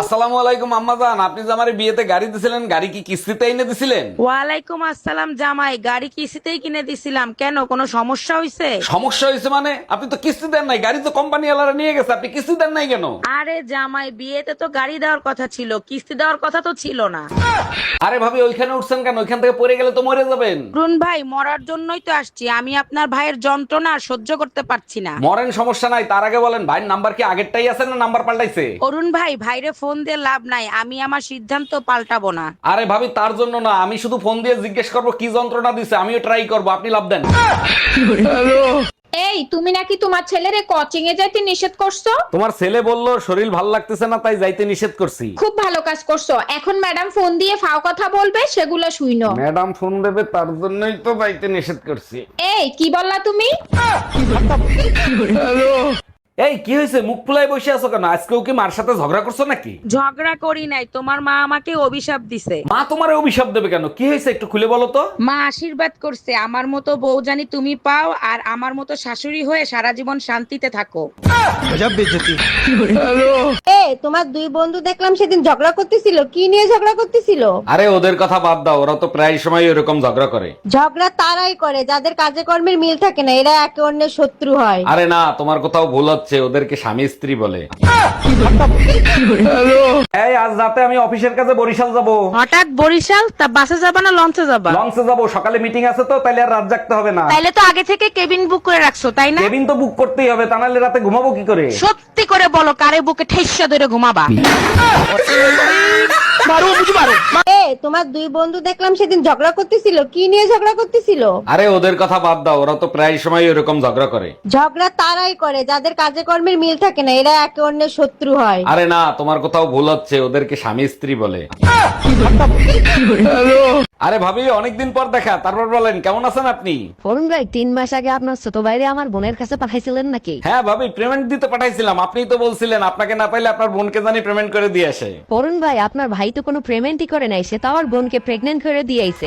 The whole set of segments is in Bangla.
আসসালামু আলাইকুম আপনি যে আমার বিয়েতে গাড়ি দিছিলেন গাড়ি কি কিস্তিতে এনে দিছিলেন? ওয়ালাইকুম আসসালাম জামাই গাড়ি কিস্তিতেই কিনে দিছিলাম। কেন কোনো সমস্যা হয়েছে সমস্যা হয়েছে মানে আপনি তো কিস্তি দেন নাই গাড়ি তো কোম্পানি ওয়ালারা নিয়ে গেছে আপনি কিস্তি দেন নাই কেন? আরে জামাই বিয়েতে তো গাড়ি দেওয়ার কথা ছিল কিস্তি দেওয়ার কথা তো ছিল না। আরে ভাবি ওইখানে উঠছেন কেন? ওইখান থেকে পড়ে গেলে তো মরে যাবেন। অরুণ ভাই মরার জন্যই তো আসছি। আমি আপনার ভাইয়ের যন্ত্রণা আর সহ্য করতে পারছি না। মরেন সমস্যা নাই তার আগে বলেন ভাইয়ের নাম্বার কি আগেরটাই আছে না নাম্বার পাল্টাইছে? অরুণ ভাই ভাইরে ফোন দিয়ে লাভ নাই আমি আমার সিদ্ধান্ত পাল্টাবো না। আরে ভাবি তার জন্য না আমি শুধু ফোন দিয়ে জিজ্ঞেস করব কি যন্ত্রণা দিছে আমিও ট্রাই করব আপনি লাভ দেন। এই তুমি নাকি তোমার ছেলেরে কোচিং এ যাইতে নিষেধ করছ? তোমার ছেলে বলল শরীর ভালো লাগতেছে না তাই যাইতে নিষেধ করছি। খুব ভালো কাজ করছ। এখন ম্যাডাম ফোন দিয়ে ফাও কথা বলবে সেগুলো শুইনো। ম্যাডাম ফোন দেবে তার জন্যই তো যাইতে নিষেধ করছি। এই কি বললা তুমি? এই কি হয়েছে? মুখ ফুলাই বসে আছো কেন? আজকেও কি মার সাথে ঝগড়া করছ নাকি? ঝগড়া করি নাই তোমার মা আমাকে অভিশাপ দিছে। মা তোমার অভিশাপ দেবে কেন? কি হয়েছে একটু খুলে বলো তো। মা আশীর্বাদ করছে আমার মতো বউ জানি তুমি পাও আর আমার মতো শাশুড়ি হয়ে সারা জীবন শান্তিতে থাকো। এ তোমার দুই বন্ধু দেখলাম সেদিন ঝগড়া করতেছিল কি নিয়ে ঝগড়া করতেছিল? আরে ওদের কথা বাদ দাও ওরা তো প্রায় সময় এরকম ঝগড়া করে। ঝগড়া তারাই করে যাদের কাজে কর্মের মিল থাকে না এরা একে অন্যের শত্রু হয়। আরে না তোমার কোথাও ভুল হচ্ছে ওদেরকে স্বামী স্ত্রী বলে। এই আজ রাতে আমি অফিসের কাছে বরিশাল যাব। হঠাৎ বরিশাল তা বাসে যাবা না লঞ্চে যাবা? লঞ্চে যাব সকালে মিটিং আছে তো তাহলে আর রাত জাগতে হবে না। তাইলে তো আগে থেকে কেবিন বুক করে রাখছো তাই না? কেবিন তো বুক করতেই হবে তা নাহলে রাতে ঘুমাবো কি করে? সত্যি করে বলো কারে বুকে ঠেসা ধরে ঘুমাবা? এ তোমার দুই বন্ধু দেখলাম সেদিন ঝগড়া করতেছিল। কি নিয়ে ঝগড়া করতেছিল? আরে ওদের কথা বাদ দাও ওরা তো প্রায় সময় এরকম ঝগড়া করে। ঝগড়া তারাই করে যাদের কাজে কর্মের মিল থাকে না এরা একে অন্যের শত্রু হয়। আরে না তোমার কোথাও ভুল হচ্ছে ওদেরকে স্বামী স্ত্রী বলে। আরে ভাবি অনেকদিন পর দেখা। তারপর বলেন কেমন আছেন আপনি? অরুণ ভাই তিন মাস আগে আপনার ছোট ভাইরে আমার বোনের কাছে পাঠাইছিলেন নাকি? হ্যাঁ ভাবি পেমেন্ট দিতে পাঠাইছিলাম। আপনিই তো বলছিলেন আপনাকে না পাইলে আপনার বোনকে জানি পেমেন্ট করে দিয়ে আসে। অরুণ ভাই আপনার ভাই তো কোনো পেমেন্টই করে নাই সে তো আমার বোনকে প্রেগনেন্ট করে দিয়েছে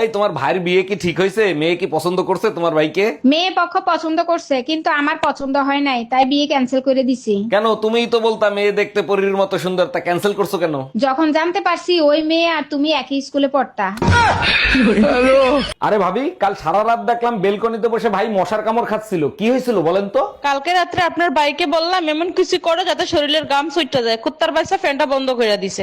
এই তোমার ভাইয়ের বিয়ে কি ঠিক হয়েছে? মেয়ে কি পছন্দ করছে তোমার ভাইকে? মেয়ে পক্ষ পছন্দ করছে কিন্তু আমার পছন্দ হয় নাই তাই বিয়ে ক্যান্সেল করে দিছি। কেন? তুমিই তো বলতা মেয়ে দেখতে পরীর মতো সুন্দর তা ক্যান্সেল করছ কেন? যখন জানতে পারছি ওই মেয়ে আর তুমি একই স্কুলে পড়তা। আরে ভাবি কাল সারা রাত দেখলাম বেলকনিতে বসে ভাই মশার কামড় খাচ্ছিল। কি হয়েছিল বলেন তো? কালকে রাত্রে আপনার বাইকে বললাম এমন কিছু করো যাতে শরীরের গাম সুইটটা যায়। কুত্তার বাচ্চা ফ্যানটা বন্ধ করে দিছে।